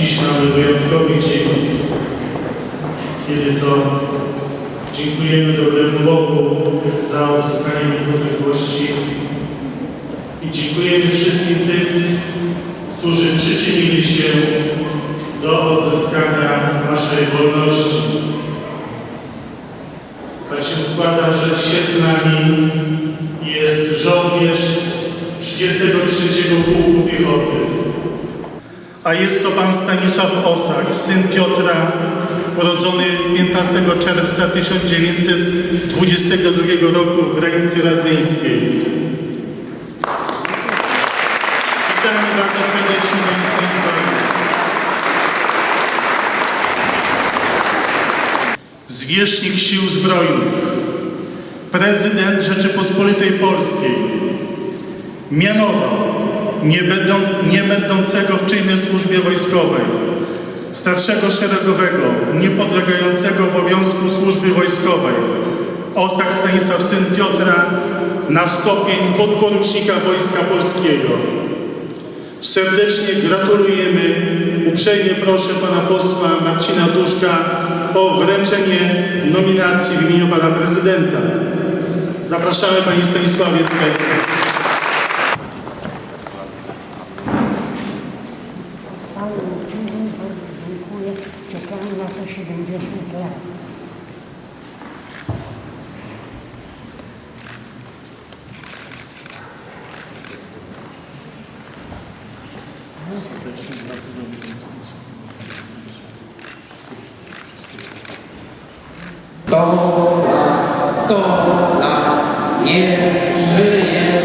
Dziś mamy wyjątkowy dzień, kiedy to dziękujemy dobremu Bogu za odzyskanie niepodległości i dziękujemy wszystkim tym, którzy przyczynili się do odzyskania naszej wolności. Tak się składa, że dzisiaj z nami jest żołnierz 33 Pułku Piechoty. A jest to pan Stanisław Osak, syn Piotra, urodzony 15 czerwca 1922 roku w granicy radzyńskiej. Witamy bardzo serdecznie panie Stanisławie. Zwierzchnik Sił Zbrojnych, prezydent Rzeczypospolitej Polskiej, mianował nie, nie będącego w czynnej służbie wojskowej, starszego szeregowego, niepodlegającego obowiązku służby wojskowej, Osak Stanisław syn Piotra, na stopień podporucznika Wojska Polskiego. Serdecznie gratulujemy. Uprzejmie proszę pana posła Marcina Duszka o wręczenie nominacji w imieniu pana prezydenta. Zapraszamy panie Stanisławie tutaj. Marcinowi bardzo dziękuję. Czekałem na to 70 lat. Sto lat, sto lat, niech żyje,